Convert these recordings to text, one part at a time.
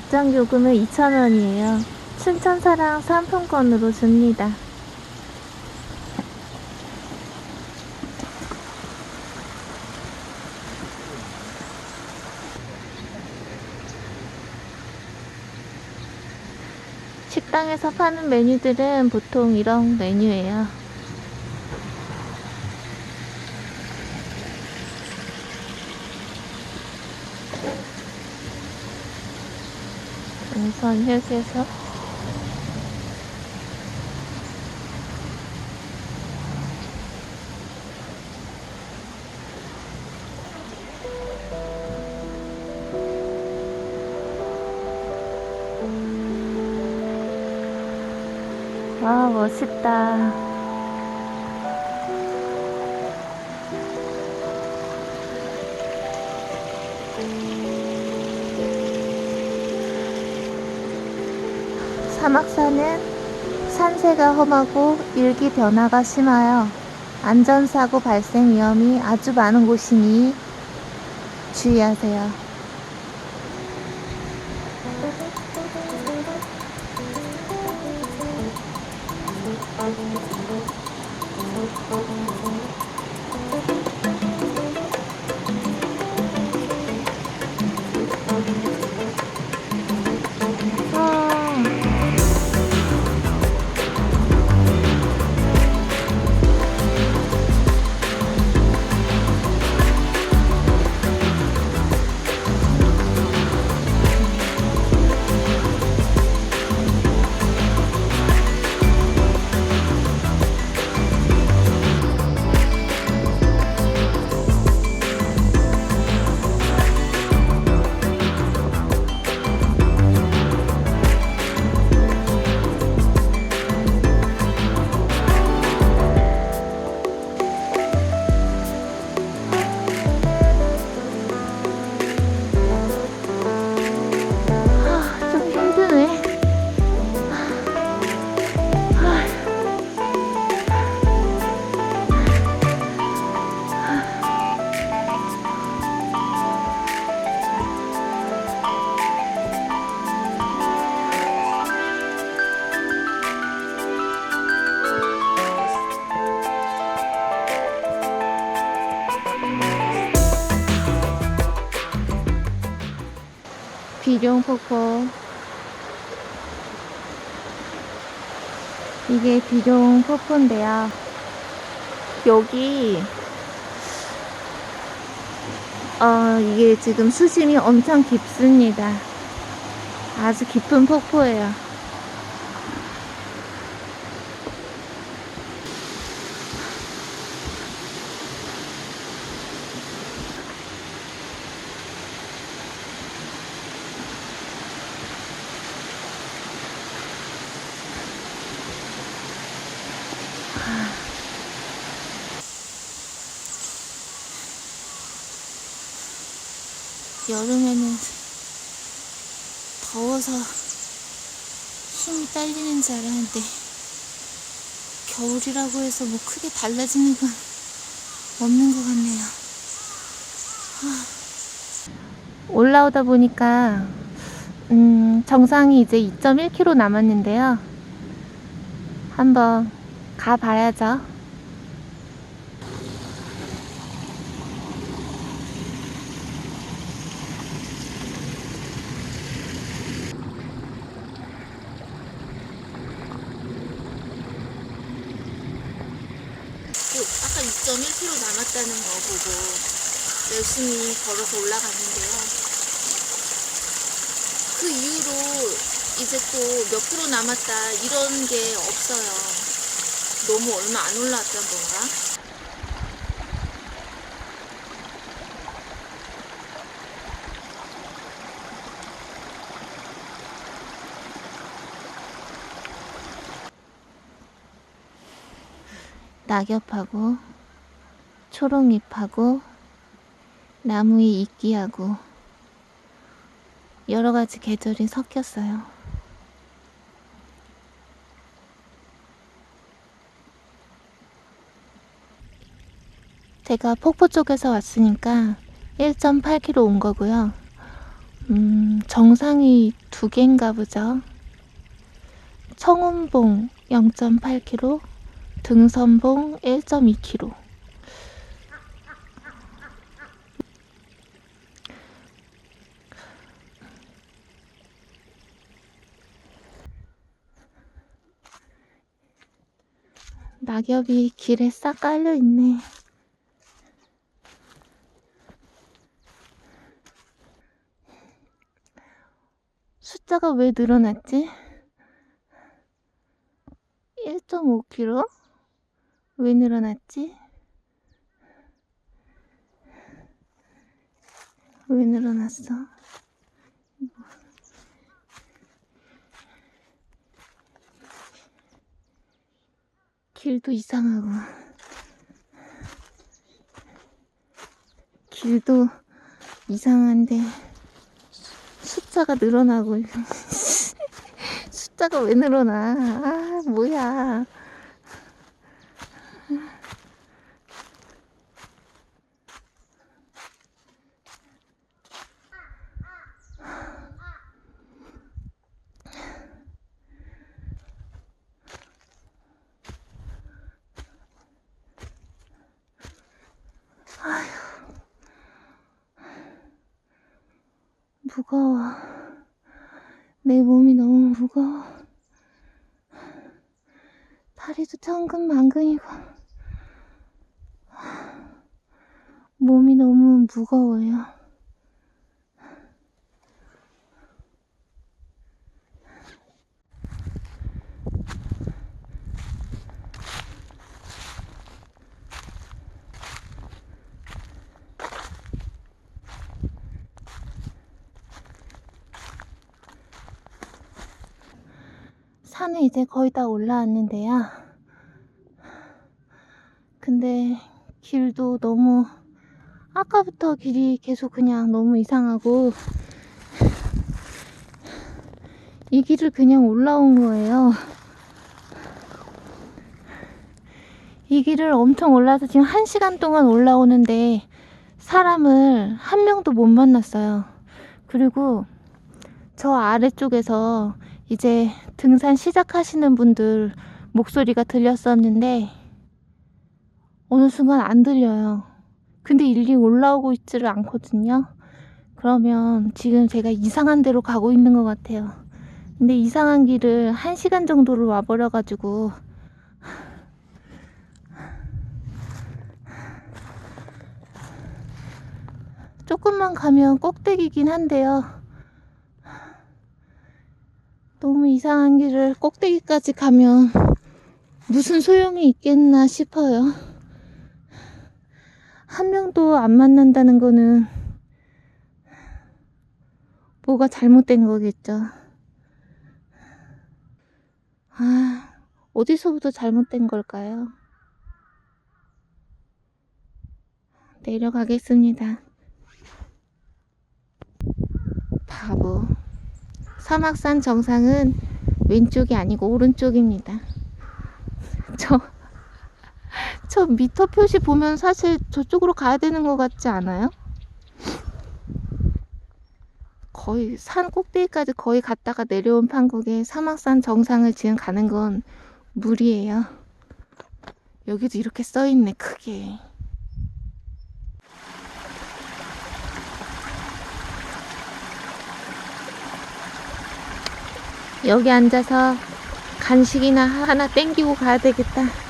입장 요금은 2,000원이에요. 춘천사랑 상품권으로 줍니다. 식당에서 파는 메뉴들은 보통 이런 메뉴예요. 휴게소 아 멋있다 사막산은 산세가 험하고 일기 변화가 심하여 안전사고 발생 위험이 아주 많은 곳이니 주의하세요. 비룡폭포. 이게 비룡 폭포인데요. 여기 어 이게 지금 수심이 엄청 깊습니다. 아주 깊은 폭포예요 여름에는 더워서 힘이 딸리는 줄 알았는데 겨울이라고 해서 뭐 크게 달라지는 건 없는 것 같네요. 올라오다 보니까 음, 정상이 이제 2.1km 남았는데요. 한번 가봐야죠. 그 아까 2.1km 남았다는 거 보고 열심히 걸어서 올라갔는데요. 그 이후로 이제 또몇 킬로 남았다 이런 게 없어요. 너무 얼마 안 올라왔던 건가? 낙엽하고 초록잎하고 나무의 이끼하고 여러 가지 계절이 섞였어요. 제가 폭포 쪽에서 왔으니까 1.8km 온 거고요. 음, 정상이 두 개인가 보죠. 청운봉 0.8km, 등선봉 1.2km. 낙엽이 길에 싹 깔려 있네. 숫자가 왜 늘어났지? 1.5kg? 왜 늘어났지? 왜 늘어났어? 길도 이상하고. 길도 이상한데 숫자가 늘어나고 숫자가 왜 늘어나? 아 뭐야 무거워. 내 몸이 너무 무거워. 다리도 천근만근이고. 몸이 너무 무거워요. 산에 이제 거의 다 올라왔는데요. 근데 길도 너무 아까부터 길이 계속 그냥 너무 이상하고 이 길을 그냥 올라온 거예요. 이 길을 엄청 올라서 지금 한 시간 동안 올라오는데 사람을 한 명도 못 만났어요. 그리고 저 아래쪽에서 이제 등산 시작하시는 분들 목소리가 들렸었는데 어느 순간 안 들려요. 근데 일리 올라오고 있지를 않거든요. 그러면 지금 제가 이상한 데로 가고 있는 것 같아요. 근데 이상한 길을 한 시간 정도를 와버려가지고 조금만 가면 꼭대기긴 한데요. 너무 이상한 길을 꼭대기까지 가면 무슨 소용이 있겠나 싶어요. 한 명도 안 만난다는 거는 뭐가 잘못된 거겠죠. 아, 어디서부터 잘못된 걸까요? 내려가겠습니다. 바보. 사막산 정상은 왼쪽이 아니고 오른쪽입니다. 저, 저 미터 표시 보면 사실 저쪽으로 가야 되는 것 같지 않아요? 거의 산 꼭대기까지 거의 갔다가 내려온 판국에 사막산 정상을 지금 가는 건 무리예요. 여기도 이렇게 써있네, 크게. 여기 앉아서 간식이나 하나 땡기고 가야 되겠다.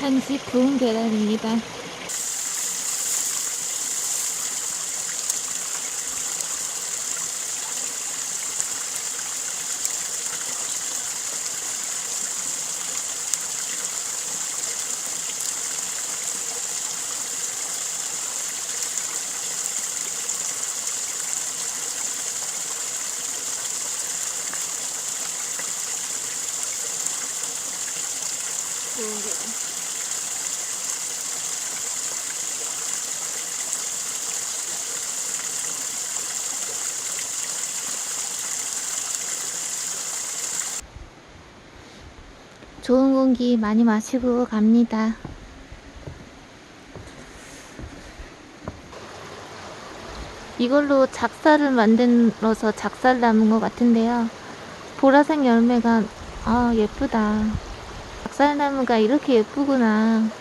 한식 구운 계란입니다. 좋은 게 공기 많이 마시고 갑니다. 이걸로 작살을 만들어서 작살 남은 것 같은데요. 보라색 열매가 아 예쁘다. 작살나무가 이렇게 예쁘구나.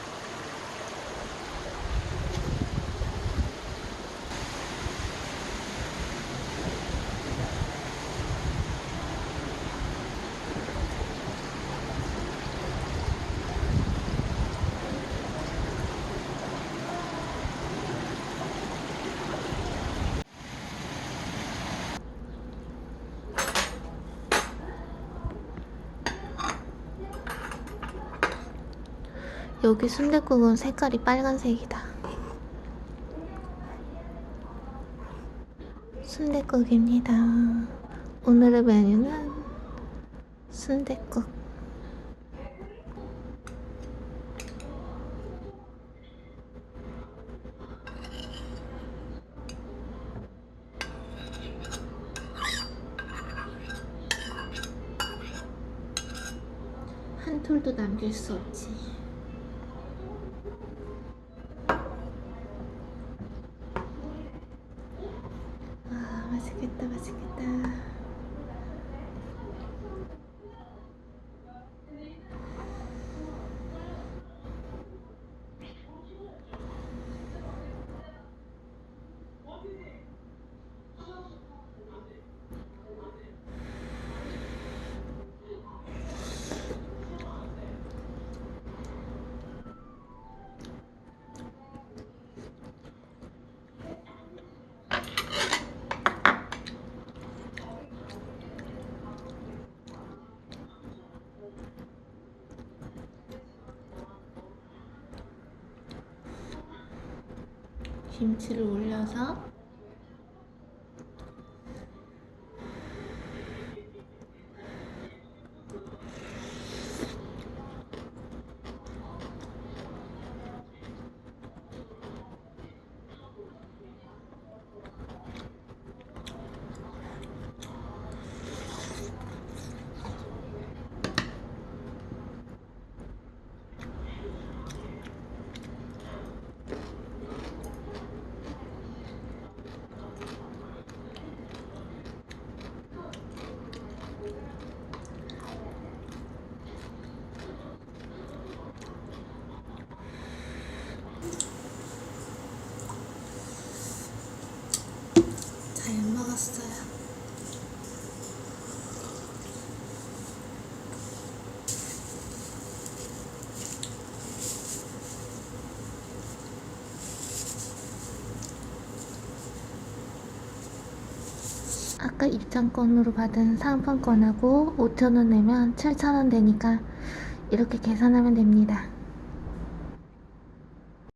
여기 순댓국은 색깔이 빨간색이다. 순댓국입니다. 오늘의 메뉴는 순댓국. 한 톨도 남길 수 없지. 아 맛있겠다 맛있겠다 김치를 올려서 잘 먹었어요. 아까 입장권으로 받은 상품권하고 5,000원 내면 7,000원 되니까 이렇게 계산하면 됩니다.